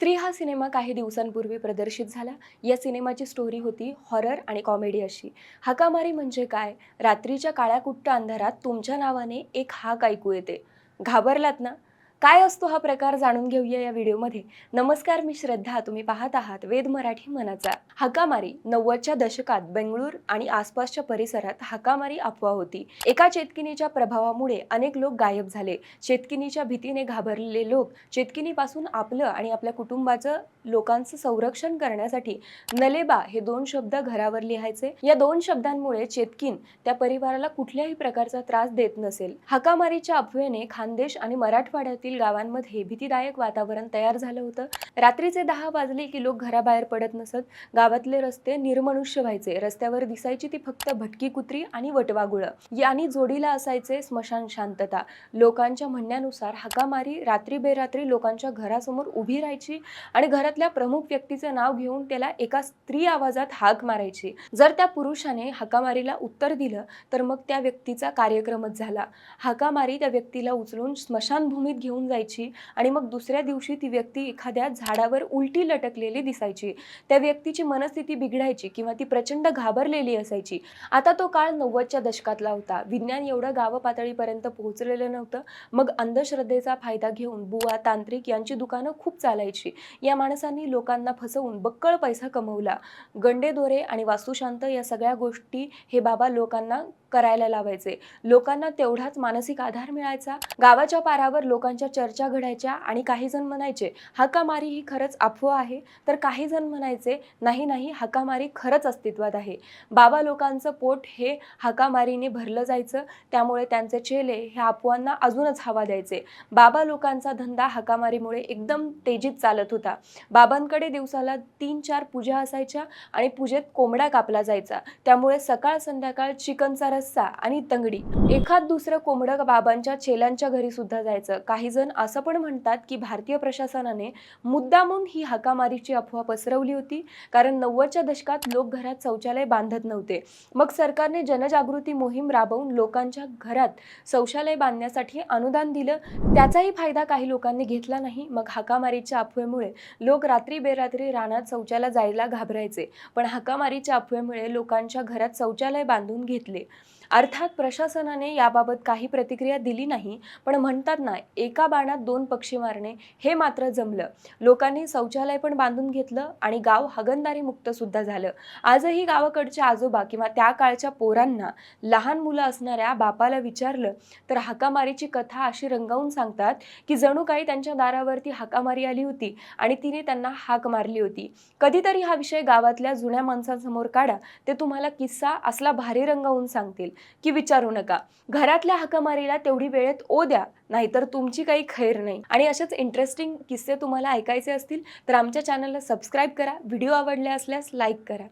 स्त्री हा सिनेमा काही दिवसांपूर्वी प्रदर्शित झाला. या सिनेमाची स्टोरी होती हॉरर आणि कॉमेडी अशी. हाकामारी म्हणजे काय? रात्रीच्या काळ्याकुट्ट अंधारात तुमच्या नावाने एक हाक ऐकू येते. घाबरलात ना? काय असतो हा प्रकार जाणून घेऊया या व्हिडिओमध्ये. नमस्कार मी श्रद्धा. तुम्ही पाहत आहात वेद मराठी मनाचा. हाकामारी नव्वदच्या दशकात बेंगळूर आणि आसपासच्या परिसरात हाकामारी अफवा होती. एका चेतकिनीच्या प्रभावामुळे अनेक लोक गायब झाले. चेतकिनीच्या भीतीने घाबरलेले लोक चेतकिनीपासून आपलं आणि आपल्या कुटुंबाचं लोकांचं संरक्षण करण्यासाठी नलेबा हे दोन शब्द घरावर लिहायचे. या दोन शब्दांमुळे चेतकिन त्या परिवाराला कुठल्याही प्रकारचा त्रास देत नसेल. हाकामारीच्या अफवेने खानदेश आणि मराठवाड्यातील गावांमध्ये भीतीदायक वातावरण तयार झालं होतं. रात्रीचे दहा वाजले की लोक घराबाहेर पडत नसत. गावातले रस्ते निर्मनुष्य व्हायचे. रस्त्यावर दिसायची ती फक्त भटकी कुत्री आणि वटवागुळं यांनी जोडीला असायचे स्मशान शांतता. लोकांच्या म्हणण्यानुसार हाकामारी रात्री बेरात्री लोकांच्या घरासमोर उभी राहायची आणि घरातल्या प्रमुख व्यक्तीचं नाव घेऊन त्याला एका स्त्री आवाजात हाक मारायची. जर त्या पुरुषाने हाकामारीला उत्तर दिलं तर मग त्या व्यक्तीचा कार्यक्रमच झाला. हाकामारी त्या व्यक्तीला उचलून स्मशानभूमीत घेऊन जायची आणि मग दुसऱ्या दिवशी ती व्यक्ती एखाद्या झाडावर उलटी लटकलेली दिसायची. त्या व्यक्तीची मनस्थिती बिघडायची किंवा ती प्रचंड घाबरलेली असायची. आता तो काळ नव्वदच्या दशकातला होता. विज्ञान एवढं गाव पातळीपर्यंत पोहोचलेलं नव्हतं. मग अंधश्रद्धेचा फायदा घेऊन बुवा तांत्रिक यांची दुकानं खूप चालायची. या माणसांनी लोकांना फसवून बक्कळ पैसा कमवला. गंडे दोरे आणि वास्तुशांत या सगळ्या गोष्टी हे बाबा लोकांना करायला लावायचे. लोकांना तेवढाच मानसिक आधार मिळायचा. गावाच्या पारावर लोकांच्या चर्चा घडायच्या आणि काही जण म्हणायचे हाकामारी ही खरंच अफवा आहे. तर काही जण म्हणायचे नाही नाही हाकामारी खरंच अस्तित्वात आहे. बाबा लोकांचं पोट हे हाकामारीने भरलं जायचं. त्यामुळे त्यांचे चेले हे अफवांना अजूनच हवा द्यायचे. बाबा लोकांचा धंदा हाकामारीमुळे एकदम तेजीत चालत होता. बाबांकडे दिवसाला तीन चार पूजा असायच्या आणि पूजेत कोंबडा कापला जायचा. त्यामुळे सकाळ संध्याकाळ चिकनचा रस्सा आणि तंगडी. एखाद दुसरं कोंबडं बाबांच्या चेलांच्या घरी सुद्धा जायचं. काही जण जण असं पण म्हणतात की भारतीय प्रशासनाने मुद्दामून ही हाकामारीची अफवा पसरवली होती. कारण नव्वदच्या दशकात लोक घरात शौचालय बांधत नव्हते. मग सरकारने जनजागृती मोहीम राबवून लोकांच्या घरात शौचालय बांधण्यासाठी अनुदान दिलं. त्याचाही फायदा काही लोकांनी घेतला नाही. मग हाकामारीच्या अफवेमुळे लोक रात्री बेरात्री रानात शौचाला जायला घाबरायचे. पण हाकामारीच्या अफवेमुळे लोकांच्या घरात शौचालय बांधून घेतले. अर्थात प्रशासनाने याबाबत काही प्रतिक्रिया दिली नाही पण म्हणतात ना एका बाणात दोन पक्षी मारणे हे मात्र जमलं. लोकांनी शौचालय पण बांधून घेतलं आणि गाव हगणदारी मुक्त सुद्धा झालं. आजही गावाकडच्या आजोबा किंवा त्या काळच्या पोरांना लहान मुलं असणाऱ्या बापाला विचारलं तर हाकामारीची कथा अशी रंगावून सांगतात की जणू काही त्यांच्या दारावरती हाकामारी आली होती आणि तिने त्यांना हाक मारली होती. कधीतरी हा विषय गावातल्या जुन्या माणसांसमोर काढा ते तुम्हाला किस्सा असला भारी रंगावून सांगतील. की विचारू नका. घरातल्या हाकामारीला तेवढी वेळेत ओ द्या नाहीतर तुमची काही खैर नाही. आणि असेच इंटरेस्टिंग किस्से तुम्हाला ऐकायचे असतील तर आमच्या चॅनलला सबस्क्राईब करा. व्हिडिओ आवडले असल्यास लाईक करा.